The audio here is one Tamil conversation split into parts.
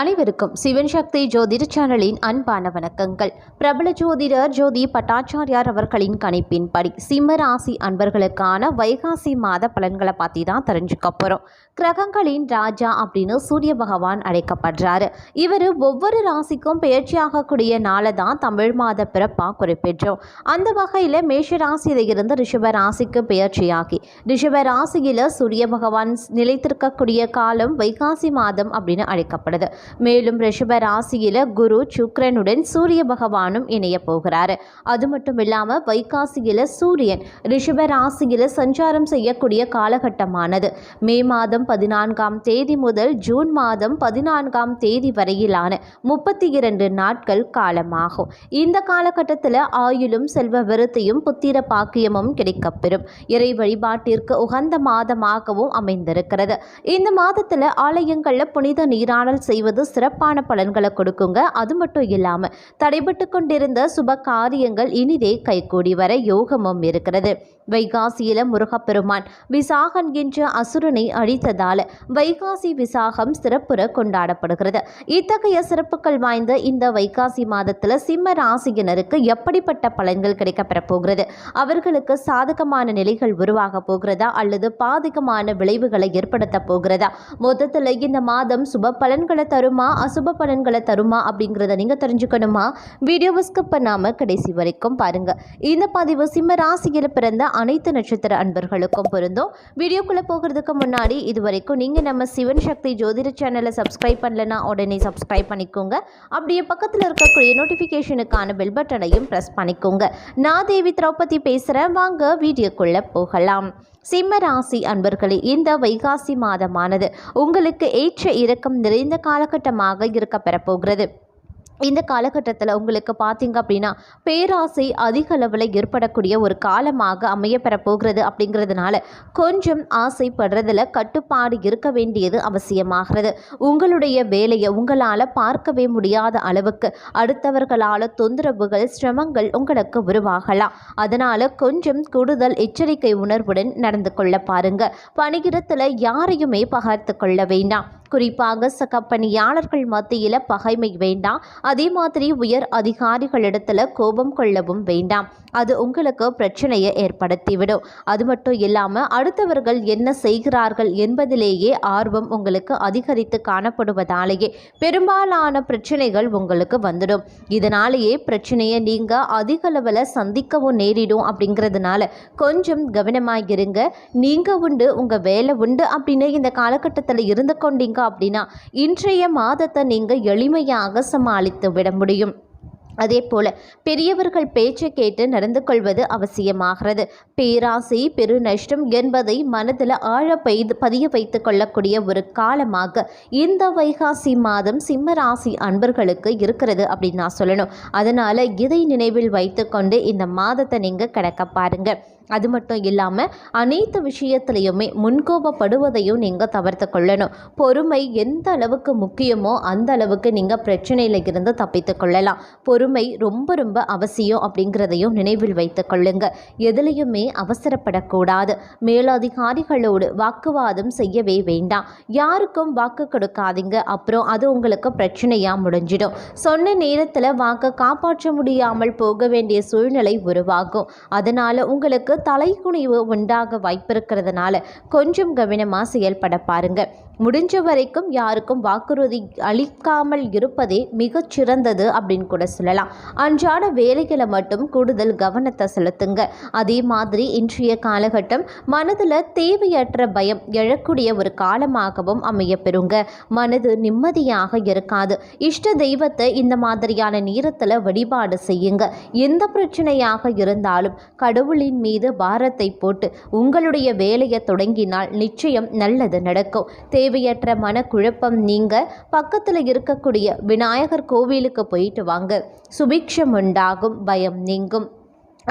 அனைவருக்கும் சிவன் சக்தி ஜோதிட சேனலின் அன்பான வணக்கங்கள். பிரபல ஜோதிடர் ஜோதி பட்டாச்சாரியார் அவர்களின் கணிப்பின்படி சிம்ம ராசி அன்பர்களுக்கான வைகாசி மாத பலன்களை பற்றி தான் தெரிஞ்சுக்க போகிறோம் கிரகங்களின் ராஜா அப்படின்னு சூரிய பகவான் அழைக்கப்படுறாரு. இவர் ஒவ்வொரு ராசிக்கும் பயிற்சியாகக்கூடிய நாளை தான் தமிழ் மாத பிறப்பாக குறிப்பிட்டோம் அந்த வகையில் மேஷ ராசியிலிருந்து ரிஷப ராசிக்கு பெயர்ச்சியாகி ரிஷப ராசியில் சூரிய பகவான் நிலைத்திருக்கக்கூடிய காலம் வைகாசி மாதம் அப்படின்னு அழைக்கப்படுது. மேலும் ரிஷப ராசியில் குரு சுக்ரனுடன் சூரிய பகவானும் இணைய போகிறாரு. அது மட்டும் இல்லாமல் வைகாசியில் சூரியன் ரிஷப ராசியில் சஞ்சாரம் செய்யக்கூடிய காலகட்டமானது. மே மாதம் பதினான்காம் தேதி முதல் ஜூன் மாதம் பதினான்காம் தேதி வரையிலான முப்பத்தி இரண்டு நாட்கள் காலமாகும். இந்த காலகட்டத்தில் ஆயுளும் செல்வ விருத்தியும் புத்திர பாக்கியமும் கிடைக்கப்பெறும். இறை வழிபாட்டிற்கு உகந்த மாதமாகவும் அமைந்திருக்கிறது. இந்த மாதத்தில் ஆலயங்களில் புனித நீராடல் செய்வது சிறப்பான பலன்களை கொடுக்குங்க. அது மட்டும் இல்லாமல் தடைபட்டு கொண்டிருந்த சுப காரியங்கள் இனிதே கைகூடி வர யோகமும் இருக்கிறது. வைகாசியில முருகப்பெருமான் விசாகன் என்ற அசுரனை அழித்ததால வைகாசி விசாகம் சிறப்புற கொண்டாடப்படுகிறது. இத்தகைய சிறப்புகள் வாய்ந்த இந்த வைகாசி மாதத்தில் சிம்ம ராசியினருக்கு எப்படிப்பட்ட பலன்கள் கிடைக்கப்பெறப் போகிறது? அவர்களுக்கு சாதகமான நிலைகள் உருவாக போகிறதா? அல்லது பாதகமான விளைவுகளை ஏற்படுத்த போகிறதா? மொத்தத்தில் இந்த மாதம் சுப பலன்களை தரும் அசுப பலன்களை தருமா? அப்படிங்கிறத நீங்கள் தெரிஞ்சுக்கணுமா? வீடியோவை ஸ்கிப் பண்ணாமல் கடைசி வரைக்கும் பாருங்கள் இந்த பதிவு சிம்ம ராசியில் பிறந்த அனைத்து நட்சத்திர அன்பர்களுக்கும் பொருந்தும். வீடியோக்குள்ளே போகிறதுக்கு முன்னாடி இது வரைக்கும் நீங்கள் நம்ம சிவன் சக்தி ஜோதிட சேனலை சப்ஸ்கிரைப் பண்ணலனா உடனே சப்ஸ்கிரைப் பண்ணிக்கோங்க. அப்படியே பக்கத்தில் இருக்கக்கூடிய நோட்டிஃபிகேஷனுக்கான பெல் பட்டனையும் ப்ரெஸ் பண்ணிக்கோங்க. நான் தேவி திரௌபதி பேசுகிறேன் வாங்க வீடியோக்குள்ளே போகலாம். சிம்ம ராசி அன்பர்களே இந்த வைகாசி மாதமானது உங்களுக்கு ஏற்ற இறக்கம் நிறைந்த காலகட்டமாக இருக்க பெறப்போகிறது. இந்த காலகட்டத்தில் உங்களுக்கு பார்த்தீங்க அப்படின்னா பேராசை அதிக அளவில் ஏற்படக்கூடிய ஒரு காலமாக அமைய போகிறது அப்படிங்கிறதுனால கொஞ்சம் ஆசைப்படுறதுல கட்டுப்பாடு இருக்க வேண்டியது அவசியமாகிறது. உங்களுடைய வேலையை உங்களால் பார்க்கவே முடியாத அளவுக்கு அடுத்தவர்களால் தொந்தரவுகள் சிரமங்கள் உங்களுக்கு உருவாகலாம். அதனால் கொஞ்சம் கூடுதல் எச்சரிக்கை உணர்வுடன் நடந்து கொள்ள பாருங்க. பணியிடத்தில் யாரையுமே பகர்த்து கொள்ள வேண்டாம். குறிப்பாக சக பணியாளர்கள் மத்தியில் பகைமை வேண்டாம். அதே மாதிரி உயர் அதிகாரிகளிடத்தில் கோபம் கொள்ளவும் வேண்டாம். அது உங்களுக்கு பிரச்சனையை ஏற்படுத்திவிடும். அது மட்டும் இல்லாமல் அடுத்தவர்கள் என்ன செய்கிறார்கள் என்பதிலேயே ஆர்வம் உங்களுக்கு அதிகரித்து காணப்படுவதாலேயே பெரும்பாலான பிரச்சனைகள் உங்களுக்கு வந்துடும். இதனாலேயே பிரச்சனையை நீங்கள் அதிக அளவில் சந்திக்கவும் நேரிடும் அப்படிங்கிறதுனால கொஞ்சம் கவனமாக இருங்க நீங்கள் உண்டு உங்கள் வேலை உண்டு அப்படின்னு இந்த காலகட்டத்தில் இருந்து கொண்டீங்க அப்படின்னா இன்றைய மாதத்தை நீங்கள் எளிமையாக சமாளித்து விட முடியும். அதே போல பெரியவர்கள் பேச்சை கேட்டு நடந்து கொள்வது அவசியமாகிறது. பேராசை பெரு நஷ்டம் என்பதை மனதில் ஆழ பெய்து பதிய வைத்து கொள்ளக்கூடிய ஒரு காலமாக இந்த வைகாசி மாதம் சிம்ம ராசி அன்பர்களுக்கு இருக்கிறது அப்படின்னு நான் சொல்லணும். அதனால் இதை நினைவில் வைத்துக்கொண்டு இந்த மாதத்தை நீங்கள் கடக்க பாருங்கள் அது மட்டும் இல்லாமல் அனைத்து விஷயத்துலையுமே முன்கோபப்படுவதையும் நீங்கள் தவிர்த்து கொள்ளணும். பொறுமை எந்த அளவுக்கு முக்கியமோ அந்த அளவுக்கு நீங்கள் பிரச்சனையில் இருந்து தப்பித்து கொள்ளலாம். பொறுமை ரொம்ப ரொம்ப அவசியம் அப்படிங்கிறதையும் நினைவில் வைத்து கொள்ளுங்க. எதுலேயுமே அவசரப்படக்கூடாது. மேலதிகாரிகளோடு வாக்குவாதம் செய்யவே வேண்டாம். யாருக்கும் வாக்கு கொடுக்காதீங்க. அப்புறம் அது உங்களுக்கு பிரச்சனையாக முடிஞ்சிடும். சொன்ன நேரத்தில் வாக்கை காப்பாற்ற முடியாமல் போக வேண்டிய சூழ்நிலை உருவாகும். அதனால் உங்களுக்கு தலைக்குனிவு உண்டாக வாய்ப்பிருக்கிறதுனால கொஞ்சம் கவனமாக செயல்பட பாருங்க. முடிஞ்ச வரைக்கும் யாருக்கும் வாக்குறுதி அளிக்காமல் இருப்பதே மிகச் சிறந்தது அப்படின்னு கூட சொல்லலாம். அன்றாட வேலைகளை மட்டும் கூடுதல் கவனத்தை செலுத்துங்க. அதே மாதிரி இன்றைய காலகட்டம் மனதில் தேவையற்ற பயம் எழக்கூடிய ஒரு காலமாகவும் அமைய பெறுங்க மனது நிம்மதியாக இருக்காது. இஷ்ட தெய்வத்தை இந்த மாதிரியான நேரத்தில் வழிபாடு செய்யுங்க. எந்த பிரச்சனையாக இருந்தாலும் கடவுளின் மீது பாரத்தை போட்டு உங்களுடைய வேலையை தொடங்கினால் நிச்சயம் நல்லது நடக்கும். தேவையற்ற மனக்குழப்பம் நீங்க பக்கத்தில் இருக்கக்கூடிய விநாயகர் கோவிலுக்கு போயிட்டு வாங்க. சுபிக்ஷம் உண்டாகும் பயம் நீங்கும்.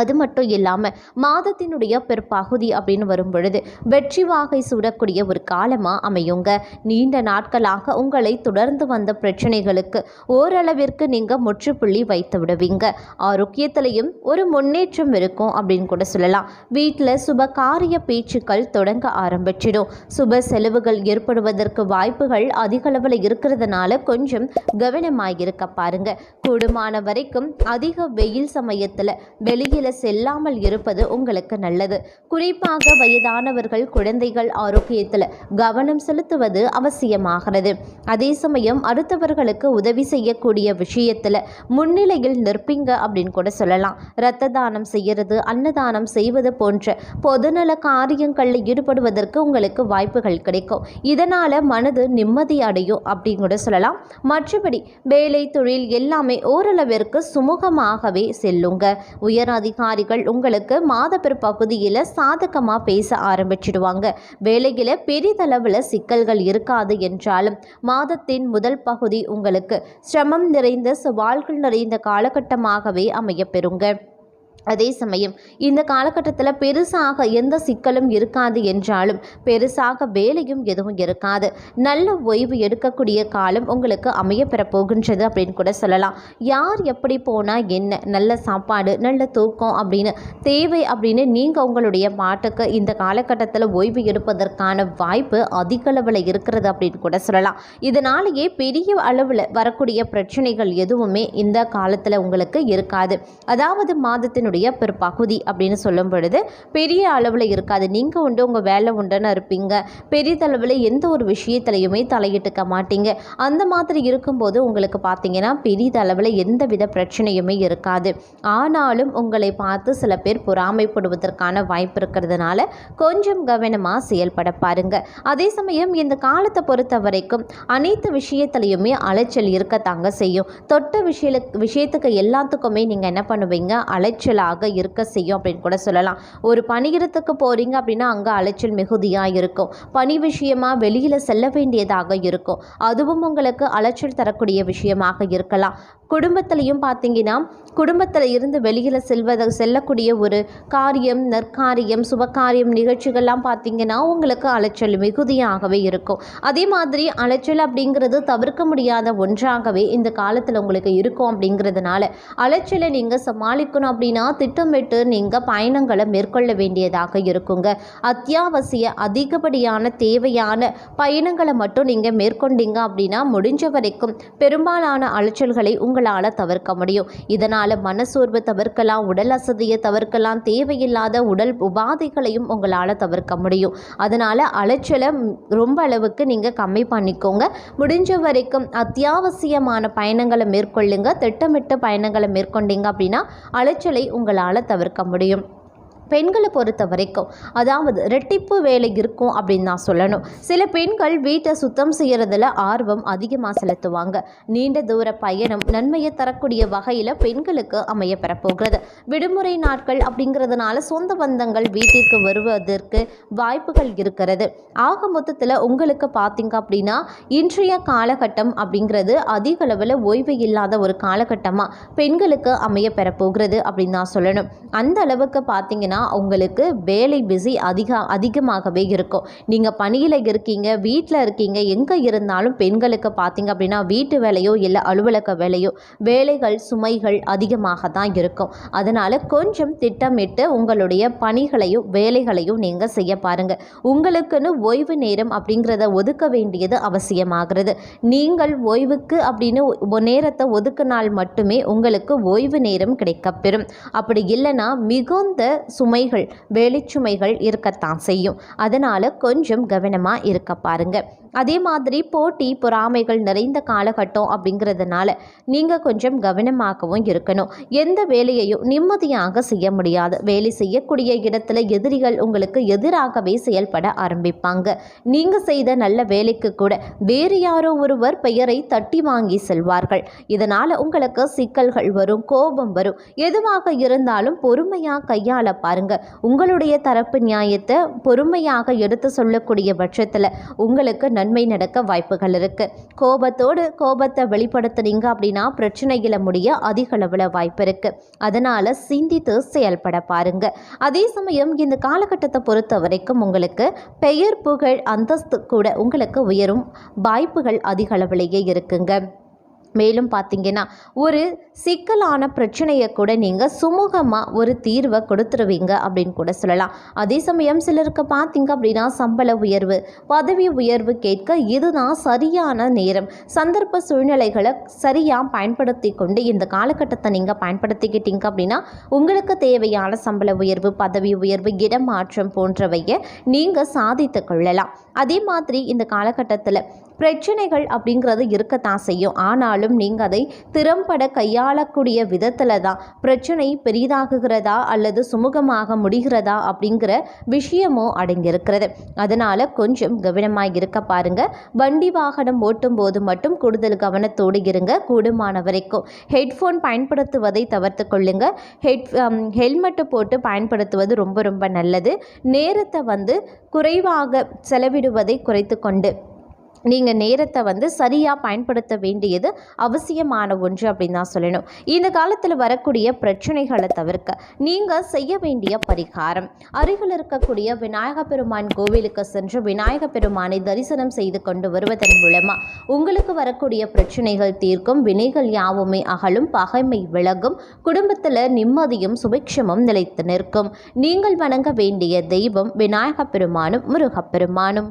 அது மட்டும் இல்லாமல் மாதத்தினுடைய பிற்பகுதி அப்படின்னு வரும் பொழுது வெற்றி வாகை சூடக்கூடிய ஒரு காலமாக அமையுங்க. நீண்ட நாட்களாக உங்களை தொடர்ந்து வந்த பிரச்சனைகளுக்கு ஓரளவிற்கு நீங்கள் முற்றுப்புள்ளி வைத்து விடுவீங்க. ஆரோக்கியத்திலையும் ஒரு முன்னேற்றம் இருக்கும் அப்படின்னு கூட சொல்லலாம். வீட்டில் சுப காரிய பேச்சுக்கள் தொடங்க ஆரம்பிச்சிடும். சுப செலவுகள் ஏற்படுவதற்கு வாய்ப்புகள் அதிக அளவில் இருக்கிறதுனால கொஞ்சம் கவனமாக இருக்க பாருங்க. கூடுமான வரைக்கும் அதிக வெயில் சமயத்தில் வெளியில் செல்லாமல் இருப்பது உங்களுக்கு நல்லது. குறிப்பாக வயதானவர்கள் குழந்தைகள் ஆரோக்கியத்தில் கவனம் செலுத்துவது அவசியமாகிறது. அதே சமயம் அடுத்தவர்களுக்கு உதவி செய்யக்கூடிய விஷயத்தில் முன்னிலையில் நிற்பீங்க அப்படின்னு கூட சொல்லலாம். இரத்த தானம் செய்யறது அன்னதானம் செய்வது போன்ற பொதுநல காரியங்களில் ஈடுபடுவதற்கு உங்களுக்கு வாய்ப்புகள் கிடைக்கும். இதனால் மனது நிம்மதி அடையும் அப்படின்னு கூட சொல்லலாம். மற்றபடி வேலை தொழில் எல்லாமே ஓரளவிற்கு சுமூகமாகவே செல்லுங்க. உயர் அதிகாரிகள் உங்களுக்கு மாத பிற்பகுதியில் சாதகமாக பேச ஆரம்பிச்சிடுவாங்க. வேலையில் பெரிதளவில் சிக்கல்கள் இருக்காது என்றாலும் மாதத்தின் முதல் பகுதி உங்களுக்கு. சிரமம் நிறைந்த சவால்கள் நிறைந்த காலகட்டமாகவே அமையப்பெறுங்க அதே சமயம் இந்த காலகட்டத்தில் பெருசாக எந்த சிக்கலும் இருக்காது என்றாலும் பெருசாக வேலையும் எதுவும் இருக்காது. நல்ல ஓய்வு எடுக்கக்கூடிய காலம் உங்களுக்கு அமைய போகின்றது அப்படின்னு கூட சொல்லலாம். யார் எப்படி போனால் என்ன நல்ல சாப்பாடு நல்ல தூக்கம் அப்படின்னு தேவை அப்படின்னு நீங்கள் உங்களுடைய பாட்டுக்கு இந்த காலகட்டத்தில் ஓய்வு எடுப்பதற்கான வாய்ப்பு அதிக அளவில் இருக்கிறது அப்படின்னு கூட சொல்லலாம். இதனாலேயே பெரிய அளவில் வரக்கூடிய பிரச்சனைகள் எதுவுமே இந்த காலத்தில் உங்களுக்கு இருக்காது. அதாவது மாதத்தின் அதனுடைய பிற்பகுதி அப்படின்னு சொல்லும் பொழுது பெரிய அளவில் இருக்காது. நீங்கள் உண்டு உங்கள் வேலை உண்டுன்னு இருப்பீங்க. பெரியதளவில் எந்த ஒரு விஷயத்துலையுமே தலையிட்டுக்க மாட்டீங்க. அந்த மாதிரி இருக்கும்போது உங்களுக்கு பார்த்தீங்கன்னா பெரியதளவில் எந்த வித பிரச்சனையுமே இருக்காது. ஆனாலும் உங்களை பார்த்து சில பேர் பொறாமைப்படுவதற்கான வாய்ப்பு இருக்கிறதுனால கொஞ்சம் கவனமாக செயல்பட பாருங்க. அதே சமயம் இந்த காலத்தை பொறுத்த வரைக்கும் அனைத்து விஷயத்துலையுமே அலைச்சல் இருக்கத்தாங்க செய்யும். தொட்ட விஷய விஷயத்துக்கு எல்லாத்துக்குமே நீங்கள் என்ன பண்ணுவீங்க? அலைச்சல் அலைச்சலாக இருக்க செய்யும் அப்படின்னு கூட சொல்லலாம். ஒரு பணியிடத்துக்கு போகிறீங்க அப்படின்னா அங்கே அலைச்சல் மிகுதியாக இருக்கும். பணி விஷயமாக வெளியில் செல்ல வேண்டியதாக இருக்கும். அதுவும் உங்களுக்கு அலைச்சல் தரக்கூடிய விஷயமாக இருக்கலாம். குடும்பத்திலையும் பார்த்தீங்கன்னா குடும்பத்தில் இருந்து வெளியில் செல்வத செல்லக்கூடிய ஒரு காரியம் நற்காரியம் சுபகாரியம் நிகழ்ச்சிகள்லாம் பார்த்தீங்கன்னா உங்களுக்கு அலைச்சல் மிகுதியாகவே இருக்கும். அதே மாதிரி அலைச்சல் அப்படிங்கிறது தவிர்க்க முடியாத ஒன்றாகவே இந்த காலத்தில் உங்களுக்கு இருக்கும் அப்படிங்கிறதுனால அலைச்சலை நீங்கள் சமாளிக்கணும் அப்படின்னா திட்டமிட்டு நீங்கள் பயணங்களை மேற்கொள்ள வேண்டியதாக இருக்குங்க. அத்தியாவசிய அதிகப்படியான தேவையான பயணங்களை மட்டும் நீங்கள் மேற்கொண்டீங்க அப்படின்னா முடிஞ்ச வரைக்கும் பெரும்பாலான அலைச்சல்களை உங்களால் தவிர்க்க முடியும். இதனால் மனசோர்வு தவிர்க்கலாம் உடல் அசதியை தவிர்க்கலாம் தேவையில்லாத உடல் உபாதைகளையும் உங்களால் தவிர்க்க முடியும். அதனால் அலைச்சலை ரொம்ப அளவுக்கு நீங்கள் கம்மி பண்ணிக்கோங்க. முடிஞ்ச வரைக்கும் அத்தியாவசியமான பயணங்களை மேற்கொள்ளுங்க. திட்டமிட்ட பயணங்களை மேற்கொண்டீங்க அப்படின்னா அலைச்சலை உங்களால் தவிர்க்க முடியும். பெண்களை பொறுத்த வரைக்கும் அதாவது ரெட்டிப்பு வேலை இருக்கும் அப்படின்னு நான் சொல்லணும். சில பெண்கள் வீட்டை சுத்தம் செய்கிறதுல ஆர்வம் அதிகமாக செலுத்துவாங்க. நீண்ட தூர பயணம் நன்மையை தரக்கூடிய வகையில் பெண்களுக்கு அமைய பெறப்போகிறது. விடுமுறை நாட்கள் அப்படிங்கிறதுனால சொந்த பந்தங்கள் வீட்டிற்கு வருவதற்கு வாய்ப்புகள் இருக்கிறது. ஆக மொத்தத்தில் உங்களுக்கு பார்த்தீங்க அப்படின்னா இன்றைய காலகட்டம் அப்படிங்கிறது அதிக அளவில் ஓய்வு இல்லாத ஒரு காலகட்டமாக பெண்களுக்கு அமைய பெறப்போகிறது அப்படின்னு நான் சொல்லணும். அந்த அளவுக்கு பார்த்தீங்கன்னா உங்களுக்கு வேலை பிஸி அதிக அதிகமாகவே இருக்கும். நீங்கள் பணியில் இருக்கீங்க வீட்டில் இருக்கீங்க எங்கே இருந்தாலும் பெண்களுக்கு பார்த்தீங்க அப்படின்னா வீட்டு வேலையோ இல்லை அலுவலக வேலையோ வேலைகள் சுமைகள் அதிகமாக தான் இருக்கும். அதனால் கொஞ்சம் திட்டமிட்டு உங்களுடைய பணிகளையும் வேலைகளையும் நீங்கள் செய்ய பாருங்கள் உங்களுக்குன்னு ஓய்வு நேரம் அப்படிங்கிறத ஒதுக்க வேண்டியது அவசியமாகிறது. நீங்கள் ஓய்வுக்கு அப்படின்னு நேரத்தை ஒதுக்கினால் மட்டுமே உங்களுக்கு ஓய்வு நேரம் கிடைக்கப்பெறும். அப்படி இல்லைன்னா மிகுந்த சுமை சுமைகள் வெளிச்சுமைகள் இருக்கத்தான் செய்யும். அதனால் கொஞ்சம் கவனமாக இருக்க பாருங்கள் அதே மாதிரி போட்டி பொறாமைகள் நிறைந்த காலகட்டம் அப்படிங்கிறதுனால நீங்கள் கொஞ்சம் கவனமாகவும் இருக்கணும். எந்த வேலையையும் நிம்மதியாக செய்ய முடியாது. வேலை செய்யக்கூடிய இடத்துல எதிரிகள் உங்களுக்கு எதிராகவே செயல்பட ஆரம்பிப்பாங்க. நீங்கள் செய்த நல்ல வேலைக்கு கூட வேறு யாரோ ஒருவர் பெயரை தட்டி வாங்கி செல்வார்கள். இதனால் உங்களுக்கு சிக்கல்கள் வரும் கோபம் வரும். எதுவாக இருந்தாலும் பொறுமையாக கையாள பாருங்க. உங்களுடைய தரப்பு நியாயத்தை பொறுமையாக எடுத்து சொல்லக்கூடிய பட்சத்தில் உங்களுக்கு நன்மை நடக்க வாய்ப்புகள் இருக்கு. கோபத்தோடு கோபத்தை வெளிப்படுத்துனீங்க அப்படின்னா பிரச்சனைகளை முடிய அதிக அளவில் வாய்ப்பு இருக்கு. அதனால சிந்தித்து செயல்பட பாருங்க. அதே சமயம் இந்த காலகட்டத்தை பொறுத்த வரைக்கும் உங்களுக்கு பெயர் புகழ் அந்தஸ்து கூட உங்களுக்கு உயரும் வாய்ப்புகள் அதிக அளவிலேயே இருக்குங்க. மேலும் பார்த்தீங்கன்னா ஒரு சிக்கலான பிரச்சனையை கூட நீங்கள் சுமூகமாக ஒரு தீர்வை கொடுத்துருவீங்க அப்படின்னு கூட சொல்லலாம். அதே சமயம் சிலருக்கு பார்த்தீங்க அப்படின்னா சம்பள உயர்வு பதவி உயர்வு கேட்க இதுதான் சரியான நேரம். சந்தர்ப்ப சூழ்நிலைகளை சரியாக பயன்படுத்தி கொண்டு இந்த காலகட்டத்தை நீங்கள் பயன்படுத்திக்கிட்டீங்க அப்படின்னா உங்களுக்கு தேவையான சம்பள உயர்வு பதவி உயர்வு இடமாற்றம் போன்றவையை நீங்கள் சாதித்து கொள்ளலாம். அதே மாதிரி இந்த காலகட்டத்தில் பிரச்சனைகள் அப்படிங்கிறது இருக்கத்தான் செய்யும். ஆனாலும் நீங்கள் அதை திறம்பட கையாளக்கூடிய விதத்தில் தான் பிரச்சனை பெரிதாகுகிறதா அல்லது சுமூகமாக முடிகிறதா அப்படிங்கிற விஷயமும் அடங்கியிருக்கிறது. அதனால் கொஞ்சம் கவனமாக இருக்க பாருங்கள் வண்டி வாகனம் ஓட்டும் போது மட்டும் கூடுதல் கவனத்தோடு இருங்க. கூடுமான வரைக்கும் ஹெட்ஃபோன் பயன்படுத்துவதை தவிர்த்து கொள்ளுங்க. ஹெட் ஹெல்மெட்டை போட்டு பயன்படுத்துவது ரொம்ப ரொம்ப நல்லது. நேரத்தை வந்து குறைவாக செலவிடுவதை குறைத்து கொண்டு நீங்கள் நேரத்தை வந்து சரியாக பயன்படுத்த வேண்டியது அவசியமான ஒன்று அப்படின்னு தான் சொல்லணும். இந்த காலத்தில் வரக்கூடிய பிரச்சனைகளை தவிர்க்க நீங்கள் செய்ய வேண்டிய பரிகாரம். அருகில் இருக்கக்கூடிய விநாயக பெருமான் கோவிலுக்கு சென்று விநாயக பெருமானை தரிசனம் செய்து கொண்டு வருவதன் மூலமாக உங்களுக்கு வரக்கூடிய பிரச்சனைகள் தீர்க்கும் வினைகள் யாவுமே அகலும் பகைமை விலகும் குடும்பத்தில் நிம்மதியும் சுபிக்ஷமும் நிலைத்து நிற்கும். நீங்கள் வணங்க வேண்டிய தெய்வம் விநாயக பெருமானும் முருகப்பெருமானும்